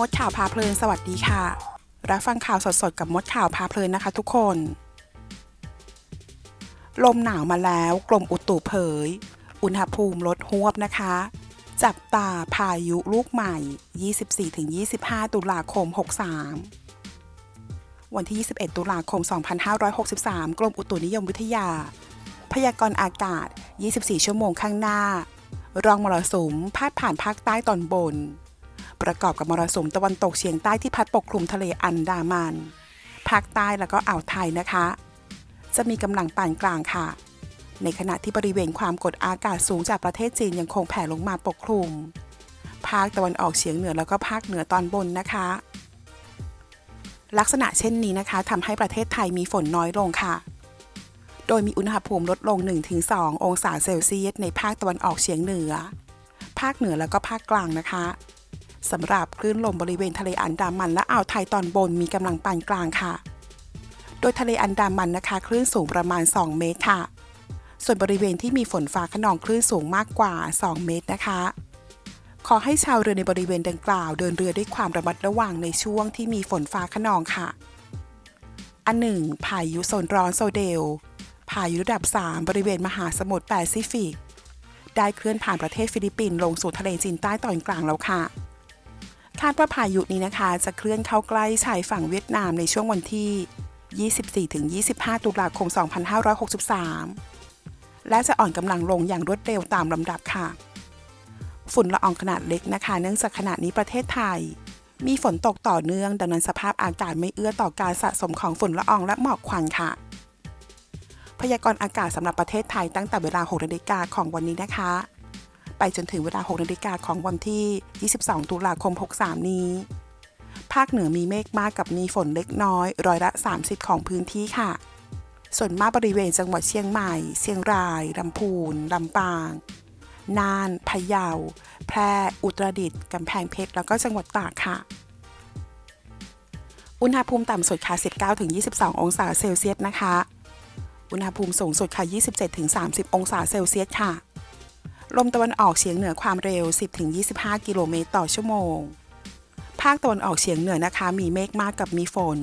มดข่าวพาเพลินสวัสดีค่ะ รับฟังข่าวสดๆ กับมดข่าวพาเพลินนะคะทุกคน ลมหนาวมาแล้วกรมอุตุเผย อุณหภูมิลดหวบนะคะ จับตาพายุลูกใหม่ 24-25 ตุลาคม 63 วันที่ 21 ตุลาคม 2563 กรมอุตุนิยมวิทยา พยากรณ์อากาศ 24 ชั่วโมงข้างหน้า รองมรสุมพาดผ่านภาคใต้ตอนบน ประกอบกับมรสุมตะวันตกเฉียงใต้ที่พัดปกคลุมทะเลอันดามันภาคใต้แล้วก็อ่าวไทยนะคะ จะมีกำลังปานกลางค่ะ ในขณะที่บริเวณความกดอากาศสูงจากประเทศจีนยังคงแผ่ลงมาปกคลุม ภาคตะวันออกเฉียงเหนือแล้วก็ภาคเหนือตอนบนนะคะ ลักษณะเช่นนี้นะคะทำให้ประเทศไทยมีฝนน้อยลงค่ะ โดยมีอุณหภูมิลดลง 1-2 องศาเซลเซียสในภาคตะวันออกเฉียงเหนือ ภาคเหนือแล้วก็ภาคกลางนะคะ สำหรับคลื่นลมบริเวณทะเลอันดามันและอ่าวไทยตอนบนมีกำลังปานกลางค่ะ โดยทะเลอันดามันนะคะ คลื่นสูงประมาณ 2 เมตรค่ะ ส่วนบริเวณที่มีฝนฟ้าขนองคลื่นสูงมากกว่า 2 เมตรนะคะ ขอให้ชาวเรือในบริเวณดังกล่าวเดินเรือด้วยความระมัดระวังในช่วงที่มีฝนฟ้าขนองค่ะ อันหนึ่งพายุโซนร้อนโซเดล พายุระดับ 3 บริเวณมหาสมุทรแปซิฟิกได้เคลื่อนผ่านประเทศฟิลิปปินส์ลงสู่ทะเลจีนใต้ตอนกลางแล้วค่ะ คาดว่าพายุนี้นะคะ จะเคลื่อนเข้าใกล้ชายฝั่งเวียดนามในช่วงวันที่ 24-25 ตุลาคม 2563 และจะอ่อนกำลังลงอย่างรวดเร็วตามลำดับค่ะ ฝุ่นละอองขนาดเล็กนะคะ เนื่องจากขณะนี้ประเทศไทย มีฝนตกต่อเนื่อง ดังนั้นสภาพอากาศไม่เอื้อต่อการสะสมของฝุ่นละอองและหมอกควันค่ะ พยากรณ์อากาศสำหรับประเทศไทยตั้งแต่เวลา6นาฬิกาของวันนี้นะคะ ไปจนถึงเวลา 6 นาฬิกาของวันที่ 22 ตุลาคม 63 นี้ ภาคเหนือมีเมฆมากกับมีฝนเล็กน้อยร้อยละ 30 ของพื้นที่ค่ะ ส่วนมากบริเวณจังหวัดเชียงใหม่ เชียงรายลำพูนลำปาง น่าน พะเยา แพร่ อุตรดิตถ์กำแพงเพชร แล้วก็จังหวัดตากค่ะอุณหภูมิต่ำสุดค่ะ 19-22 องศาเซลเซียสนะคะ อุณหภูมิสูงสุดค่ะ 27-30 องศาเซลเซียสค่ะ ลมตะวันออกเฉียงเหนือความเร็ว 10-25 กิโลเมตรต่อชั่วโมง ภาคตะวันออกเฉียงเหนือนะคะ มีเมฆมากกับมีฝน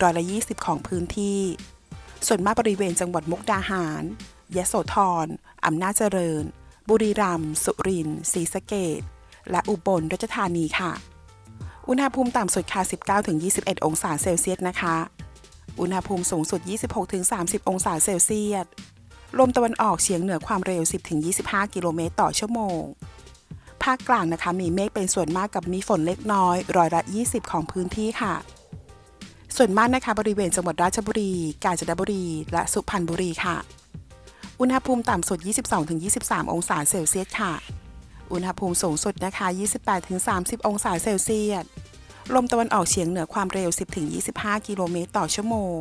ร้อยละ 20 ของพื้นที่ ส่วนมากบริเวณจังหวัดมุกดาหาร ยะโสธร อำนาจเจริญ บุรีรัมย์ สุรินทร์ ศรีสะเกษและอุบลราชธานีค่ะ อุณหภูมิต่ำสุดค่ะ 19-21 องศาเซลเซียสนะคะ อุณหภูมิสูงสุด 26-30 องศาเซลเซียส ลมตะวันออกเฉียงเหนือความเร็ว 10-25 กิโลเมตรต่อชั่วโมง ภาคกลางนะคะมีเมฆเป็นส่วนมากกับมีฝนเล็กน้อยร้อยละ 20 ของพื้นที่ค่ะ ส่วนมากนะคะบริเวณจังหวัดราชบุรี กาญจนบุรี และสุพรรณบุรีค่ะ อุณหภูมิต่ำสุด 22-23 องศาเซลเซียสค่ะ อุณหภูมิสูงสุดนะคะ 28-30 องศาเซลเซียส ลมตะวันออกเฉียงเหนือความเร็ว 10-25 กิโลเมตรต่อชั่วโมง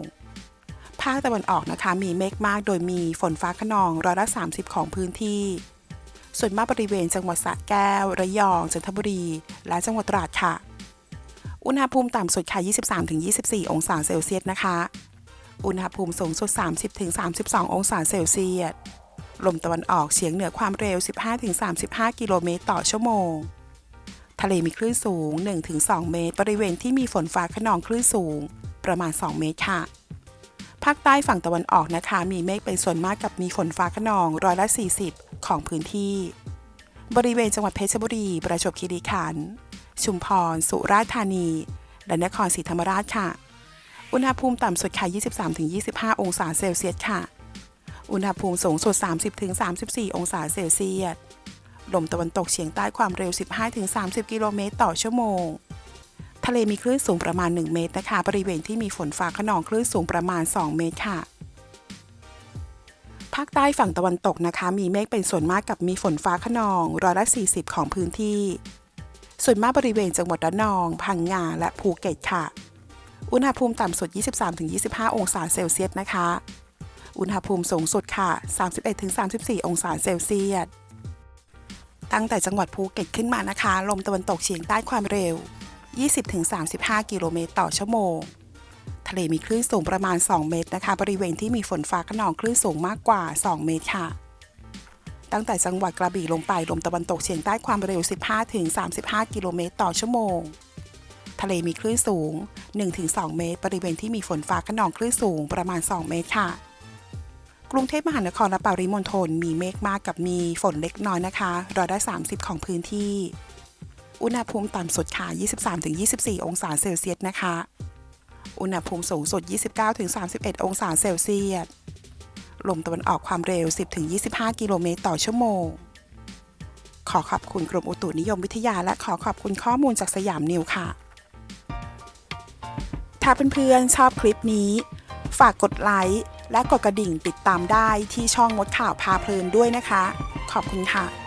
ภาคตะวันออกนะคะมีเมฆมากโดยมีฝนฟ้าขนองร้อยละ 30 ของพื้นที่ ส่วนมากบริเวณจังหวัดสระแก้ว ระยอง จันทบุรี และจังหวัดตราดค่ะ อุณหภูมิต่ำสุดค่ะ 23-24 องศาเซลเซียสนะคะ อุณหภูมิสูงสุด 30-32 องศาเซลเซียส ลมตะวันออกเฉียงเหนือความเร็ว 15-35 กิโลเมตรต่อชั่วโมง ทะเลมีคลื่นสูง 1-2 เมตร บริเวณที่มีฝนฟ้าขนองคลื่นสูง ประมาณ 2 เมตรค่ะ ภาคใต้ฝั่งตะวันออกนะคะ มีเมฆเป็นส่วนมากกับมีฝนฟ้าขนองร้อยละ 40 ของพื้นที่ บริเวณจังหวัดเพชรบุรี ประจวบคีรีขันธ์ชุมพร สุราษฎร์ธานี และนครศรีธรรมราชค่ะ อุณหภูมิต่ำสุดค่ะ 23-25 องศาเซลเซียสค่ะ อุณหภูมิสูงสุด 30-34 องศาเซลเซียส ลมตะวันตกเฉียงใต้ความเร็ว 15-30 กิโลเมตรต่อชั่วโมง ทะเลมีคลื่นสูงประมาณ 1 เมตรนะคะ บริเวณที่มีฝนฟ้าขนองคลื่นสูงประมาณ 2 เมตรค่ะ ภาคใต้ฝั่งตะวันตกนะคะ มีเมฆเป็นส่วนมากกับมีฝนฟ้าขนองร้อยละ 40 ของพื้นที่ ส่วนมากบริเวณจังหวัดระนอง พังงา และภูเก็ตค่ะ อุณหภูมิต่ำสุด 23-25 องศาเซลเซียสนะคะ อุณหภูมิสูงสุดค่ะ 31-34 องศาเซลเซียส ตั้งแต่จังหวัดภูเก็ตขึ้นมานะคะ ลมตะวันตกเฉียงใต้ความเร็ว 20-35 กิโลเมตรต่อชั่วโมง ทะเลมีคลื่นสูงประมาณ 2 เมตรนะคะ บริเวณที่มีฝนฟ้าขนองคลื่นสูงมากกว่า 2 เมตรค่ะ ตั้งแต่จังหวัดกระบี่ลงไปลมตะวันตกเฉียงใต้ความเร็ว 15-35 กิโลเมตรต่อชั่วโมง ทะเลมีคลื่นสูง 1-2 เมตร บริเวณที่มีฝนฟ้าขนองคลื่นสูงประมาณ 2 เมตรค่ะกรุงเทพมหานครและปริมณฑลมีเมฆมากกับมีฝนเล็กน้อยนะคะร้อยละ30 ของพื้นที่ อุณหภูมิต่ำสุดค่ะ 23-24 องศาเซลเซียสนะคะ อุณหภูมิสูงสุด 29-31 องศาเซลเซียส ลมตะวันออกความเร็ว 10-25 กิโลเมตรต่อชั่วโมง ขอขอบคุณกรมอุตุนิยมวิทยา และขอขอบคุณข้อมูลจากสยามนิวค่ะ ถ้าเพื่อนๆชอบคลิปนี้ ฝากกดไลค์และกดกระดิ่งติดตามได้ที่ช่องมดข่าวพาเพลินด้วยนะคะ ขอบคุณค่ะ